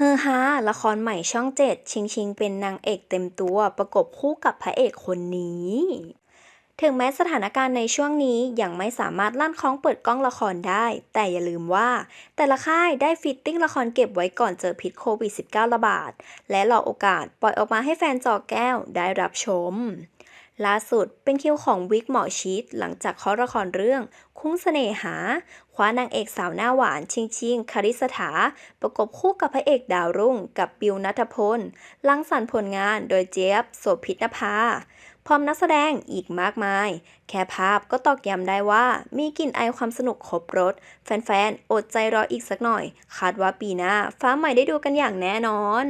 เฮอฮาละครใหม่ช่องเจ็ดชิงชิงเป็นนางเอกเต็มตัวประกบคู่กับพระเอกคนนี้ ถึงแม้สถานการณ์ในช่วงนี้ยังไม่สามารถลั่นคล้องเปิดกล้องละครได้ แต่อย่าลืมว่า แต่ละค่ายได้ฟิตติ้งละครเก็บไว้ก่อนเจอพิษโควิด -19 ระบาด และรอโอกาสปล่อยออกมาให้แฟนจอแก้วได้รับชม ล่าสุดเป็นคิวของวิกหมอชิดหลังจากเคาะละครเรื่อง คุ้งเสน่หา คว้านางเอกสาวหน้าหวานชิงชิงคาริสถา ประกบคู่กับพระเอกดาวรุ่ง กับบิวนัทพลลังสรรผลงานโดยเจี๊ยบโสภิตนภาพร้อมนักแสดงอีกมากมาย แค่ภาพก็ตอกย้ำได้ว่ามีกลิ่นไอความสนุกครบรถ แฟนๆ อดใจรออีกสักหน่อย คาดว่าปีหน้าฟ้าใหม่ได้ดูกันอย่างแน่นอน